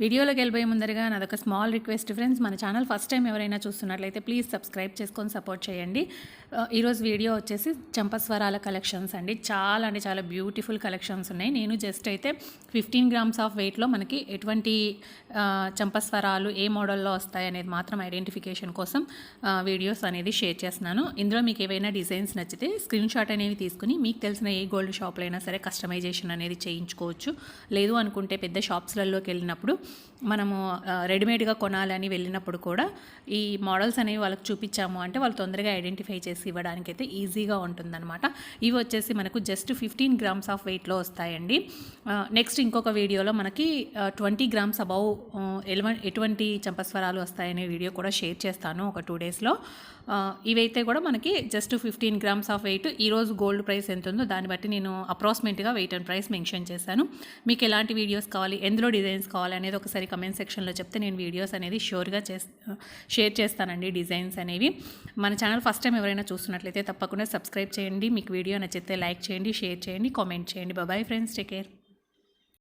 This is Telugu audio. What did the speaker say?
వీడియోలోకి వెళ్ళిపోయే ముందరగా నాదొక స్మాల్ రిక్వెస్ట్ ఫ్రెండ్స్ మన ఛానల్ ఫస్ట్ టైం ఎవరైనా చూస్తున్నట్లయితే ప్లీజ్ సబ్స్క్రైబ్ చేసుకొని సపోర్ట్ చేయండి. ఈరోజు వీడియో వచ్చేసి చంపస్వరాల కలెక్షన్స్ అండి. చాలా అంటే చాలా బ్యూటిఫుల్ కలెక్షన్స్ ఉన్నాయి. నేను జస్ట్ అయితే ఫిఫ్టీన్ గ్రామ్స్ ఆఫ్ వెయిట్లో మనకి ఎటువంటి చంపస్వరాలు ఏ మోడల్లో వస్తాయి అనేది మాత్రం ఐడెంటిఫికేషన్ కోసం వీడియోస్ అనేది షేర్ చేస్తున్నాను. ఇందులో మీకు ఏవైనా డిజైన్స్ నచ్చితే స్క్రీన్ షాట్ అనేవి తీసుకుని మీకు తెలిసిన ఏ గోల్డ్ షాప్లో అయినా సరే కస్టమైజేషన్ అనేది చేయించుకోవచ్చు. లేదు అనుకుంటే పెద్ద షాప్స్లలోకి వెళ్ళినప్పుడు మనము రెడీమేడ్గా కొనాలని వెళ్ళినప్పుడు కూడా ఈ మోడల్స్ అనేవి వాళ్ళకి చూపించాము అంటే వాళ్ళు తొందరగా ఐడెంటిఫై చేసి ఇవ్వడానికి అయితే ఈజీగా ఉంటుందన్నమాట. ఇవి వచ్చేసి మనకు జస్ట్ ఫిఫ్టీన్ గ్రామ్స్ ఆఫ్ వెయిట్లో వస్తాయండి. నెక్స్ట్ ఇంకొక వీడియోలో మనకి ట్వంటీ గ్రామ్స్ అబౌవ్ ఎలవ ఎటువంటి చంపస్వరాలు వస్తాయనే వీడియో కూడా షేర్ చేస్తాను ఒక టూ డేస్లో. ఇవైతే కూడా మనకి just fifteen grams of weight. ఈరోజు గోల్డ్ ప్రైస్ ఎంత ఉందో దాన్ని బట్టి నేను అప్రాక్సిమేట్గా వెయిట్ అండ్ ప్రైస్ మెన్షన్ చేశాను. మీకు ఎలాంటి వీడియోస్ కావాలి ఎందులో డిజైన్స్ కావాలి అనేది ఒకసారి కమెంట్ సెక్షన్లో చెప్తే నేను వీడియోస్ అనేది షూర్గా చే షేర్ చేస్తానండి డిజైన్స్ అనేవి. మన ఛానల్ ఫస్ట్ టైం ఎవరైనా చూస్తున్నట్లయితే తప్పకుండా సబ్స్క్రైబ్ చేయండి. మీకు వీడియో నచ్చితే లైక్ చేయండి షేర్ చేయండి కామెంట్ చేయండి. Bye friends take care